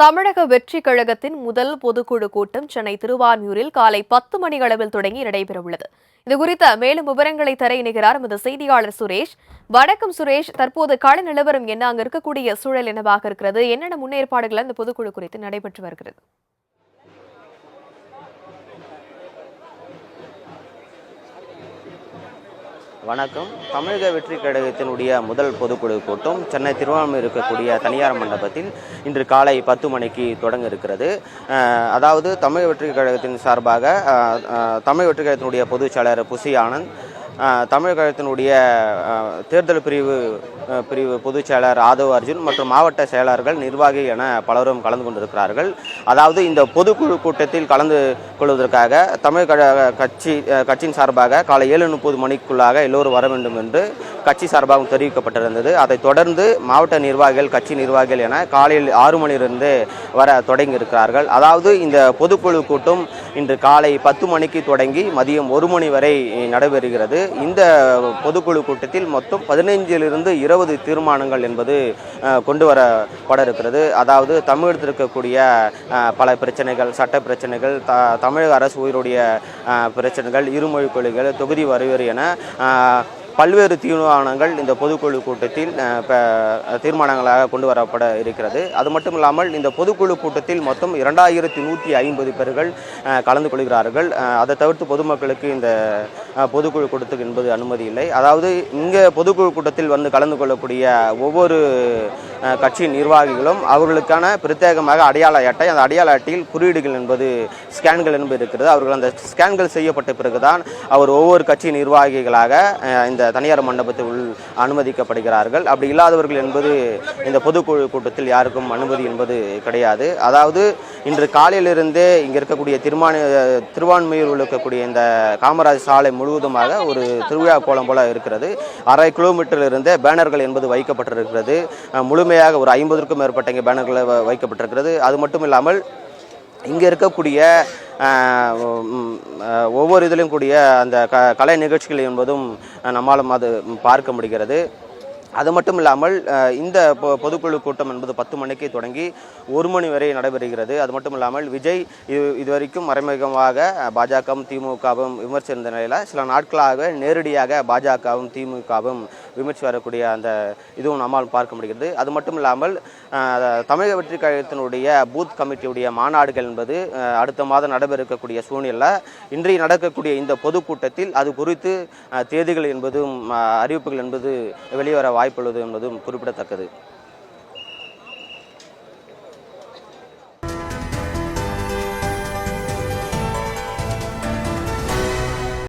தமிழக வெற்றி கழகத்தின் முதல் பொதுக்குழு கூட்டம் சென்னை திருவான்மியூரில் காலை பத்து மணி அளவில் தொடங்கி நடைபெறவுள்ளது. இதுகுறித்த மேலும் விவரங்களை தர இணைகிறார் எமது செய்தியாளர் சுரேஷ். வணக்கம் சுரேஷ். தற்போது கள நிலவரம் என்ன? அங்க இருக்கக்கூடிய சூழல் என்னவாக இருக்கிறது? என்னென்ன முன்னேற்பாடுகள் அந்த பொதுக்குழு குறித்து நடைபெற்று வருகிறது? வணக்கம். தமிழக வெற்றி கழகத்தினுடைய முதல் பொதுக்குழு கூட்டம் சென்னை திருவாரூர் இருக்கக்கூடிய தனியார் மண்டபத்தில் இன்று காலை பத்து மணிக்கு தொடங்க இருக்கிறது. அதாவது தமிழக வெற்றி கழகத்தின் சார்பாக தமிழ் தமிழக வெற்றி கழகத்தினுடைய பொதுச் புசி ஆனந்த் தமிழகத்தினுடைய கழகத்தினுடைய தேர்தல் பிரிவு பிரிவு பொதுச் செயலர் ஆதவ் அர்ஜுன் மற்றும் மாவட்ட செயலாளர்கள் நிர்வாகி என பலரும் கலந்து கொண்டிருக்கிறார்கள். அதாவது இந்த பொதுக்குழு கூட்டத்தில் கலந்து கொள்வதற்காக தமிழ் கழக கட்சி கட்சியின் சார்பாக காலை ஏழு முப்பது மணிக்குள்ளாக எல்லோரும் வர வேண்டும் என்று கட்சி சார்பாகவும் தெரிவிக்கப்பட்டிருந்தது. அதைத் தொடர்ந்து மாவட்ட நிர்வாகிகள் கட்சி நிர்வாகிகள் என காலையில் ஆறு மணியிலிருந்து வர தொடங்கி இருக்கிறார்கள் அதாவது இந்த பொதுக்குழு கூட்டம் இன்று காலை பத்து மணிக்கு தொடங்கி மதியம் ஒரு மணி வரை நடைபெறுகிறது. இந்த பொதுக்குழு கூட்டத்தில் மொத்தம் பதினைஞ்சிலிருந்து இருபது தீர்மானங்கள் என்பது கொண்டு வரப்பட இருக்கிறது அதாவது தமிழகத்தில் இருக்கக்கூடிய பல பிரச்சனைகள் சட்ட பிரச்சனைகள் த தமிழக அரசு உயிருடைய பிரச்சனைகள் இருமொழி கொள்கைகள் தொகுதி வரைவேறு என பல்வேறு தீர்மானங்கள் இந்த பொதுக்குழு கூட்டத்தில் தீர்மானங்களாக கொண்டு வரப்பட இருக்கிறது. அது மட்டும் இல்லாமல் இந்த பொதுக்குழு கூட்டத்தில் மொத்தம் இரண்டாயிரத்தி நூற்றி ஐம்பது பேர்கள் கலந்து கொள்கிறார்கள். அதை தவிர்த்து பொதுமக்களுக்கு இந்த பொதுக்குழு கூட்டத்துக்கு என்பது அனுமதி இல்லை. அதாவது இங்கே பொதுக்குழு கூட்டத்தில் வந்து கலந்து கொள்ளக்கூடிய ஒவ்வொரு கட்சி நிர்வாகிகளும் அவர்களுக்கான பிரத்யேகமாக அடையாள அட்டை அந்த அடையாள அட்டையில் குறியீடுகள் என்பது ஸ்கேன்கள் என்பது இருக்கிறது. அவர்கள் அந்த ஸ்கேன்கள் செய்யப்பட்ட பிறகுதான் அவர் ஒவ்வொரு கட்சி நிர்வாகிகளாக இந்த தனியார் மண்டபத்தில் உள் அனுமதிக்கப்படுகிறார்கள். அப்படி இல்லாதவர்கள் என்பது இந்த பொதுக்குழு கூட்டத்தில் யாருக்கும் அனுமதி என்பது கிடையாது. அதாவது இன்று காலையிலிருந்தே இங்கே இருக்கக்கூடிய திருமான திருவான்மையூர் இருக்கக்கூடிய இந்த காமராஜ் சாலை முழுவதுமாக ஒரு திருவிழா கோலம் போல இருக்கிறது. அரை கிலோமீட்டரிலிருந்தே பேனர்கள் என்பது வைக்கப்பட்டிருக்கிறது. முழுமையாக ஒரு ஐம்பதுக்கும் மேற்பட்ட இங்கே பேனர்கள் வைக்கப்பட்டிருக்கிறது. அது மட்டும் இல்லாமல் இங்கே இருக்கக்கூடிய ஒவ்வொரு இதிலும் கூடிய அந்த க கலை நிகழ்ச்சிகள் என்பதும் அஹ், நம்மாலும் அது பார்க்க முடிகிறது. அது மட்டும் இல்லாமல் இந்த பொ- பொதுக்குழு கூட்டம் என்பது பத்து மணிக்கு தொடங்கி ஒரு மணி வரை நடைபெறுகிறது. அது மட்டும் இல்லாமல் விஜய் இது இதுவரைக்கும் மறைமுகமாக பாஜகவும் திமுகவும் விமர்சித்த நிலையில் சில நாட்களாக நேரடியாக பாஜகவும் திமுகவும் விமர்சி வரக்கூடிய அந்த இதுவும் நம்மால் பார்க்க முடிகிறது. அது மட்டும் இல்லாமல் தமிழக வெற்றி கழகத்தினுடைய பூத் கமிட்டியுடைய மாநாடுகள் என்பது அடுத்த மாதம் நடைபெற இருக்கக்கூடிய சூழ்நிலை இன்றைய நடக்கக்கூடிய இந்த பொதுக்கூட்டத்தில் அது குறித்து தேதிகள் என்பதும் அறிவிப்புகள் என்பது வெளிவர வாய்ப்புள்ளது என்பதும் குறிப்பிடத்தக்கது.